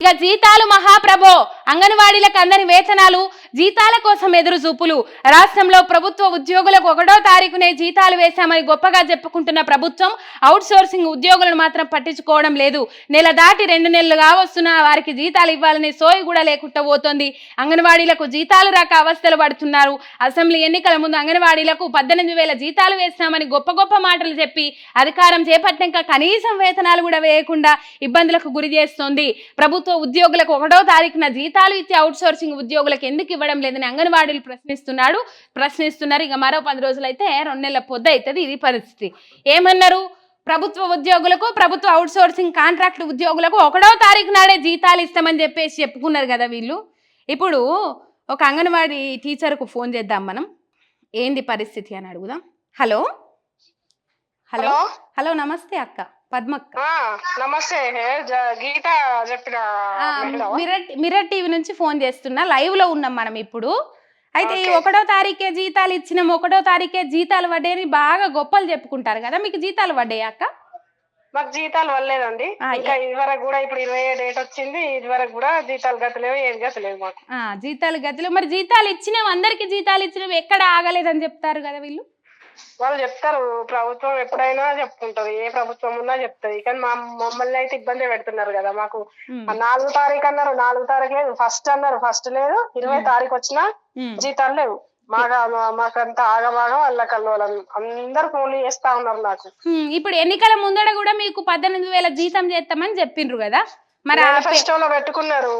ఇక జీతాలు మహాప్రభో అంగన్వాడీలకు అందని వేతనాలు జీతాల కోసం ఎదురు చూపులు. రాష్ట్రంలో ప్రభుత్వ ఉద్యోగులకు ఒకటో తారీఖునే జీతాలు వేశామని గొప్పగా చెప్పుకుంటున్న ప్రభుత్వం అవుట్ సోర్సింగ్ ఉద్యోగులను మాత్రం పట్టించుకోవడం లేదు. నెల దాటి రెండు నెలలుగా వస్తున్న వారికి జీతాలు ఇవ్వాలనే సోయి కూడా లేకుండా పోతోంది. అంగన్వాడీలకు జీతాలు రాక అవస్థలు పడుతున్నారు. అసెంబ్లీ ఎన్నికల ముందు అంగన్వాడీలకు పద్దెనిమిది వేల జీతాలు వేస్తామని గొప్ప గొప్ప మాటలు చెప్పి అధికారం చేపట్టాక కనీసం వేతనాలు కూడా వేయకుండా ఇబ్బందులకు గురి చేస్తోంది. ప్రభుత్వ ఉద్యోగులకు ఒకటో తారీఖున జీతాలు ఇచ్చే అవుట్ సోర్సింగ్ ఉద్యోగులకు ఎందుకు ఇవ్వడం లేదని అంగన్వాడీలు ప్రశ్నిస్తున్నాడు. ప్రశ్నిస్తున్నారు. ఇక మరో పది రోజులైతే రెండు నెలల పొద్దు అవుతుంది ఇది పరిస్థితి. ఏమన్నారు? ప్రభుత్వ ఉద్యోగులకు ప్రభుత్వ అవుట్ సోర్సింగ్ కాంట్రాక్ట్ ఉద్యోగులకు ఒకటో తారీఖు నాడే జీతాలు ఇస్తామని చెప్పేసి చెప్పుకున్నారు కదా వీళ్ళు. ఇప్పుడు ఒక అంగన్వాడీ టీచర్కు ఫోన్ చేద్దాం మనం. ఏంది పరిస్థితి అని అడుగుదాం. హలో? హలో? హలో నమస్తే అక్క. పద్మక్క నమస్తే. ఏ, గీత చెప్పిన టీవీ నుంచి ఫోన్ చేస్తున్నా. లైవ్లో ఉన్నాం మనం ఇప్పుడు. అయితే ఈ. ఒకటో తారీఖే జీతాలు ఇచ్చినాం. ఒకటో తారీఖే జీతాలు పడ్డాయని బాగా గొప్పలు చెప్పుకుంటారు కదా. మీకు జీతాలు పడ్డాయి అక్క? మాకు జీతాలు వల్లేదండి ఇంకా ఇది వరకు కూడా ఇప్పుడు ఇరవై డేట్ వచ్చింది. ఇది వరకు కూడా జీతాలు గతలేవు ఏది గతలేవు మాకు. జీతాలు గతులు మరి జీతాలు ఇచ్చినాం. అందరికి జీతాలు ఇచ్చినాం. ఎక్కడ ఆగలేదని చెప్తారు కదా వీళ్ళు? వాళ్ళు చెప్తారు ప్రభుత్వం ఎప్పుడైనా చెప్పుకుంటది ఏ ప్రభుత్వం ఉన్నా చెప్తది. కానీ మా మమ్మల్ని అయితే ఇబ్బంది పెడుతున్నారు కదా మాకు. నాలుగు తారీఖు అన్నారు నాలుగు తారీఖు లేదు. ఫస్ట్ అన్నారు ఫస్ట్ లేదు. ఇరవై. తారీఖు వచ్చినా జీతాలు లేవు. మాకు మాకంతా ఆగమాగం వాళ్ళ కల్లోలం. అందరు ఫోన్లు చేస్తా ఉన్నారు నాకు. ఇప్పుడు ఎన్నికల ముందడ కూడా మీకు పద్దెనిమిది వేల జీతం చేస్తామని చెప్పిండ్రు కదా. మరి మేనిఫెస్టోలో పెట్టుకున్నారు.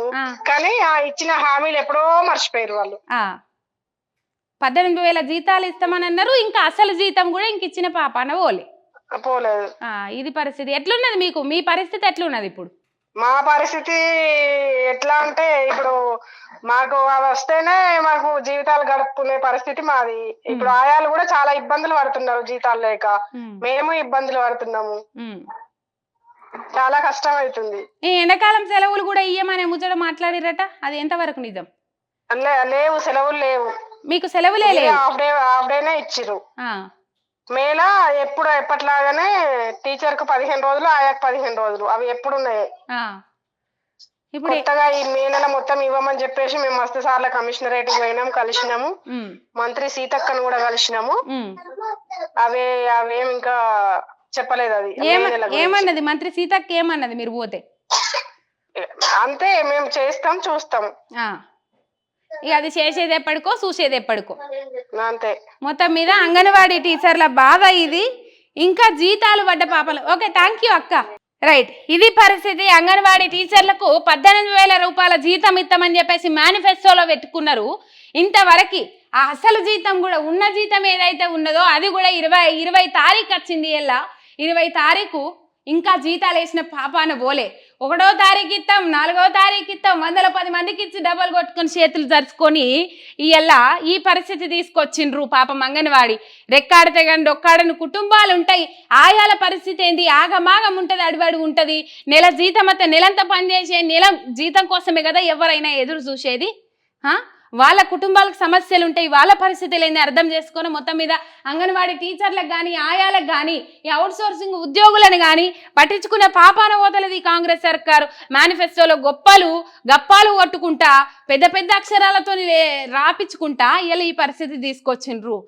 కానీ ఆ ఇచ్చిన హామీలు ఎప్పుడో మర్చిపోయారు వాళ్ళు. పద్దెనిమిది వేల జీతాలు ఇస్తామని అన్నారు. ఇంకా అసలు జీతం కూడా ఇంక ఇచ్చిన పాపాన పోలే పోలేదు. ఇది పరిస్థితి ఎట్లున్నది మీకు? మీ పరిస్థితి ఎట్లున్నది ఇప్పుడు? మా పరిస్థితి ఎట్లా అంటే ఇప్పుడు మాకు అవి వస్తేనే మాకు జీవితాలు గడుపుకునే పరిస్థితి మాది. ఇప్పుడు ఆయాలు కూడా చాలా ఇబ్బందులు పడుతున్నారు జీతాలు లేక. మేము. ఇబ్బందులు పడుతున్నాము. చాలా కష్టం అవుతుంది ఈ ఎండాకాలం సెలవులు కూడా ఇయ్యమనే ముచ్చట మాట్లాడిరట అది ఎంతవరకు నిజం? లేవు సెలవులు లేవు. మీకు సెలవులే లేవు? ఆ, మేలా ఎప్పుడు ఎప్పటిలాగానే టీచర్కు పదిహేను రోజులు ఆయాకు పదిహేను రోజులు. అవి ఎప్పుడు ఉన్నాయి. ఇప్పుడు కొత్తగా ఈ మే నెల మొత్తం ఇవ్వమని చెప్పేసి మేము మస్తు సార్లు కమిషనరేట్ పోయినాం కలిసినాము. మంత్రి సీతక్కను కూడా కలిసినాము. అవే అవేం ఇంకా చెప్పలేదు అది. ఏమన్నది? మంత్రి సీతక్క ఏమన్నది మీరు పోతే? అంతే మేము చేస్తాం చూస్తాం. ఇక అది చేసేది ఎప్పటికో చూసేది ఎప్పటికో. అంతే. మొత్తం మీద అంగన్వాడీ టీచర్ల బాధ ఇది. ఇంకా జీతాలు పడ్డ పాపలు. ఓకే థ్యాంక్ యూ అక్క. రైట్ ఇది పరిస్థితి. అంగన్వాడీ టీచర్లకు పద్దెనిమిది వేల రూపాయల జీతం ఇస్తామని చెప్పేసి మేనిఫెస్టోలో పెట్టుకున్నారు. ఇంతవరకు ఆ అసలు జీతం కూడా ఉన్న జీతం ఏదైతే ఉన్నదో అది కూడా ఇరవై ఇరవై తారీఖు వచ్చింది ఎలా ఇరవై తారీఖు ఇంకా జీతాలు వేసిన పాపాన పోలే ఒకటో తారీఖు ఇస్తాం నాలుగో తారీఖు ఇస్తాం వందల పది మందికి ఇచ్చి డబ్బులు కొట్టుకొని చేతులు జరుచుకొని ఇలా ఈ పరిస్థితి తీసుకొచ్చిండ్రు పాపం అంగన్వాడి. రెక్కాడితే కానీ డొక్కాడని కుటుంబాలు ఉంటాయి. ఆయాల పరిస్థితి ఏంది? ఆగమాగం ఉంటుంది అడివాడు ఉంటుంది. నెల జీతం అయితే నెలంతా పనిచేసే నెల జీతం కోసమే కదా ఎవరైనా ఎదురు చూసేది? వాళ్ళ కుటుంబాలకు సమస్యలు ఉంటాయి వాళ్ళ పరిస్థితులు ఏంది అర్థం చేసుకొని మొత్తం మీద అంగన్వాడీ టీచర్లకు కానీ ఆయాలకు కానీ ఈ అవుట్ సోర్సింగ్ ఉద్యోగులను కానీ పట్టించుకునే పాపాన ఓతలది కాంగ్రెస్ సర్కారు. మేనిఫెస్టోలో గొప్పలు గప్పాలు కొట్టుకుంటా పెద్ద పెద్ద అక్షరాలతో రాపించుకుంటా ఇలా ఈ పరిస్థితి తీసుకొచ్చిండ్రు.